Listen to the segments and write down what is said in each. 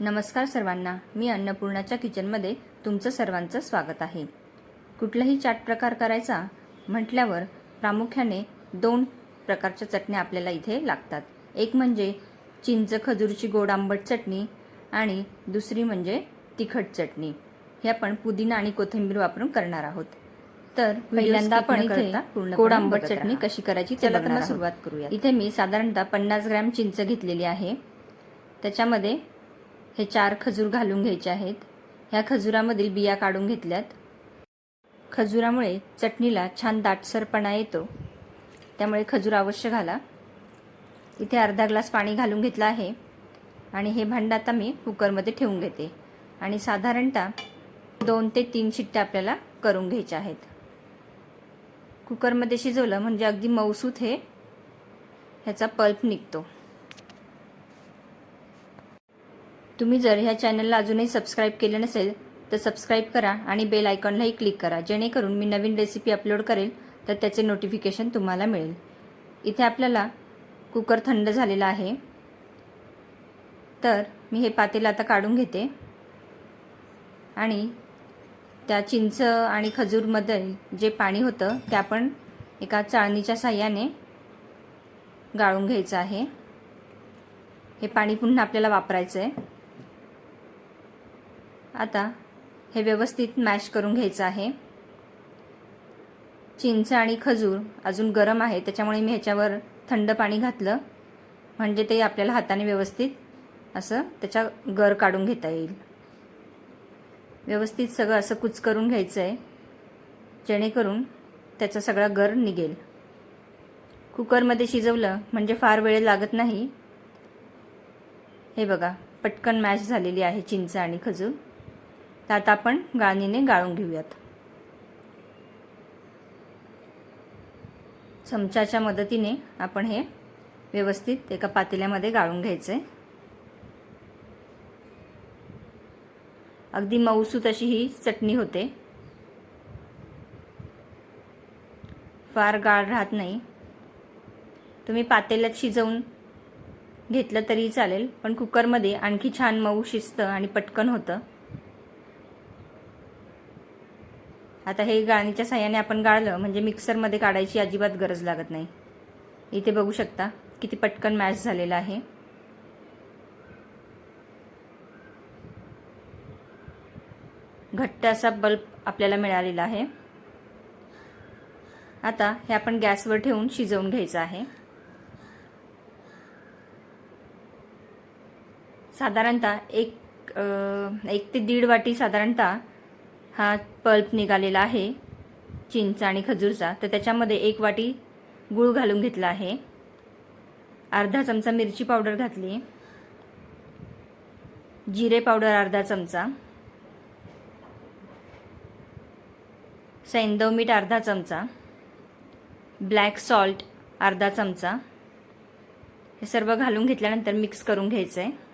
नमस्कार सर्वांना. मी अन्नपूर्णाच्या किचनमध्ये तुमचं सर्वांचं स्वागत आहे. कुठलाही चाट प्रकार करायचा म्हटल्यावर प्रामुख्याने दोन प्रकारच्या चटण्या आपल्याला इथे लागतात. एक म्हणजे चिंच खजूरची गोड आंबट चटणी आणि दुसरी म्हणजे तिखट चटणी. हे आपण पुदिना आणि कोथिंबीर वापरून करणार आहोत. तर पहिल्यांदा आपण इथे गोड आंबट चटणी कशी करायची त्याला तर सुरुवात करूया इथे मी साधारणतः पन्नास ग्रॅम चिंच घेतलेली आहे. त्याच्यामध्ये हे चार खजूर घालून घ्यायचे आहेत. ह्या खजुरामधील बिया काढून घेतल्यात. खजुरामुळे चटणीला छान दाटसरपणा येतो. त्यामुळे खजूर अवश्य घाला. इथे अर्धा ग्लास पाणी घालून घेतलं आहे. आणि हे भांडं आता मी कुकरमध्ये ठेवून घेते. आणि साधारणतः दोन ते तीन शिट्ट्या आपल्याला करून घ्यायच्या आहेत. कुकरमध्ये शिजवलं म्हणजे अगदी मऊसूत हे ह्याचा पल्प निघतो. तुम्ही जर ह्या चॅनलला अजूनही सबस्क्राईब केले नसेल तर सबस्क्राईब करा आणि बेल आयकॉनलाही क्लिक करा. जेणेकरून मी नवीन रेसिपी अपलोड करेल तर त्याचे नोटिफिकेशन तुम्हाला मिळेल. इथे आपल्याला कुकर थंड झालेला आहे. तर मी हे पातेलं आता काढून घेते. आणि त्या चिंच आणि खजूरमध्ये जे पाणी होतं ते आपण एका चाळणीच्या साह्याने गाळून घ्यायचं आहे. हे पाणी पुन्हा आपल्याला वापरायचं आहे आता हे व्यवस्थित मॅश करून घ्यायचं आहे. चिंच आणि खजूर अजून गरम आहे त्याच्यामुळे मी ह्याच्यावर थंड पाणी घातलं. म्हणजे ते आपल्याला हाताने व्यवस्थित असं त्याच्या गर काढून घेता येईल. व्यवस्थित सगळं असं कुच करून घ्यायचं आहे जेणेकरून त्याचा सगळा गर निघेल. कुकरमध्ये शिजवलं म्हणजे फार वेळ लागत नाही. हे बघा पटकन मॅश झालेली आहे चिंच आणि खजूर. तर आता आपण गाळणीने गाळून घेऊयात. चमच्याच्या मदतीने आपण हे व्यवस्थित एका पातेल्यामध्ये गाळून घ्यायचं. आहे अगदी मऊसूत अशी ही चटणी होते. फार गाळ राहत नाही. तुम्ही पातेल्यात शिजवून घेतलं तरी चालेल पण कुकरमध्ये आणखी छान मऊ शिजतं आणि पटकन होतं. आता हे गाळणीच्या साह्याने आपण गाळलं म्हणजे मिक्सरमध्ये काढायची अजिबात गरज लागत नाही. इथे बघू शकता किती पटकन मॅश झालेला आहे. घट्ट असा बल्ब आपल्याला मिळालेला आहे. आता हे आपण गॅसवर ठेवून शिजवून घ्यायचं आहे. साधारणतः एक एक ते दीड वाटी साधारणतः हा पल्प निघालेला आहे चिंच आणि खजूरचा. तर त्याच्यामध्ये एक वाटी गूळ घालून घेतला आहे. अर्धा चमचा मिरची पावडर घातली. जिरे पावडर अर्धा चमचा. सैंदव मीठ अर्धा चमचा. ब्लॅक सॉल्ट अर्धा चमचा. हे सर्व घालून घेतल्यानंतर मिक्स करून घ्यायचं आहे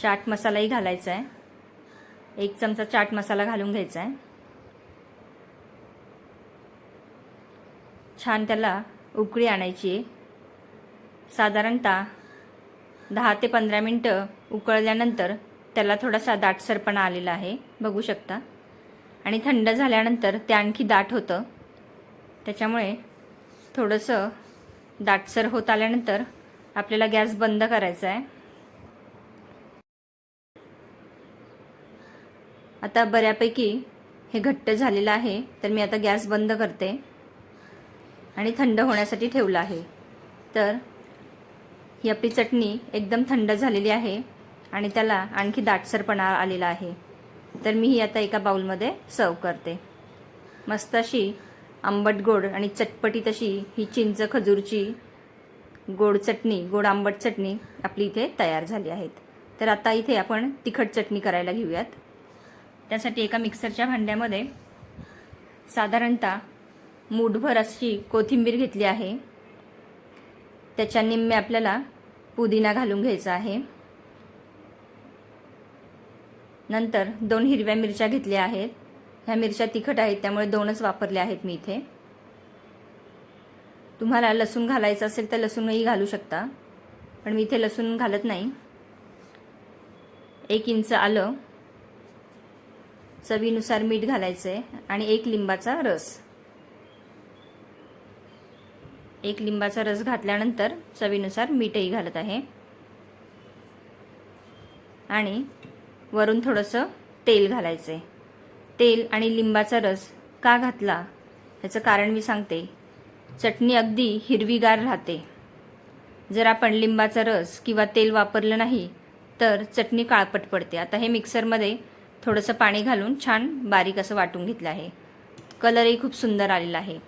चाट मसालाही घालायचा आहे एक चमचा चाट मसाला घालून घ्यायचा आहे छान त्याला उकळी आणायची. आहे साधारणतः दहा ते पंधरा मिनटं उकळल्यानंतर त्याला थोडासा दाटसरपणा आलेला आहे. बघू शकता. आणि थंड झाल्यानंतर ते आणखी दाट होतं. त्याच्यामुळे थोडंसं दाटसर होत आल्यानंतर आपल्याला गॅस बंद करायचा आहे आता बऱ्यापैकी हे घट्ट झालेलं आहे तर मी आता गॅस बंद करते आणि थंड होण्यासाठी ठेवलं आहे. तर ही आपली चटणी एकदम थंड झालेली आहे आणि त्याला आणखी दाटसरपणा आलेला आहे. तर मी ही आता एका बाउलमध्ये सर्व करते. मस्त अशी आंबट गोड आणि चटपटीत अशी ही चिंच खजूरची गोड चटणी गोड आंबट चटणी आपली इथे तयार झाली आहेत. तर आता इथे आपण तिखट चटणी करायला घेऊयात. त्यासाठी एका मिक्सरच्या भांड्यामध्ये साधारणतः मूठभर अशी कोथिंबीर घेतली आहे. त्याच्या निम्मे आपल्याला पुदिना घालून घ्यायचा आहे. नंतर दोन हिरव्या मिरच्या घेतल्या आहेत. ह्या मिरच्या तिखट आहेत त्यामुळे दोनच वापरल्या आहेत मी इथे. तुम्हाला लसूण घालायचं असेल तर लसूणही घालू शकता पण मी इथे लसूण घालत नाही. एक इंच आलं चवीनुसार मीठ घालायचं आहे आणि एक लिंबाचा रस. एक लिंबाचा रस घातल्यानंतर चवीनुसार मीठही घालत आहे. आणि वरून थोडंसं तेल घालायचं आहे तेल आणि लिंबाचा रस का घातला याचं कारण मी सांगते. चटणी अगदी हिरवीगार राहते. जर आपण लिंबाचा रस किंवा तेल वापरलं नाही तर चटणी काळपट पडते. आता हे मिक्सरमध्ये थोडंसं पाणी घालून छान बारीक असं वाटून घेतलं आहे. कलरही खूप सुंदर आलेला आहे.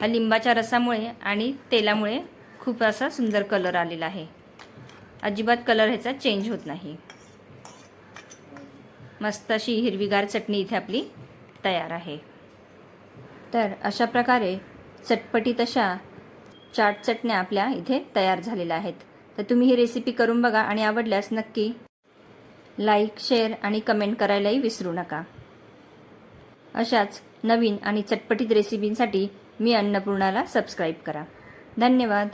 हा लिंबाच्या रसामुळे आणि तेलामुळे खूप असा सुंदर कलर आलेला आहे. अजिबात कलर ह्याचा चेंज होत नाही. मस्त अशी हिरवीगार चटणी इथे आपली तयार आहे. तर अशा प्रकारे चटपटीत अशा चाट चटण्या आपल्या इथे तयार झालेल्या आहेत. तर तुम्ही ही रेसिपी करून बघा आणि आवडल्यास नक्की लाईक शेअर आणि कमेंट करायलाही विसरू नका. अशाच नवीन आणि चटपटीत रेसिपींसाठी मी अन्नपूर्णाला सबस्क्राईब करा. धन्यवाद.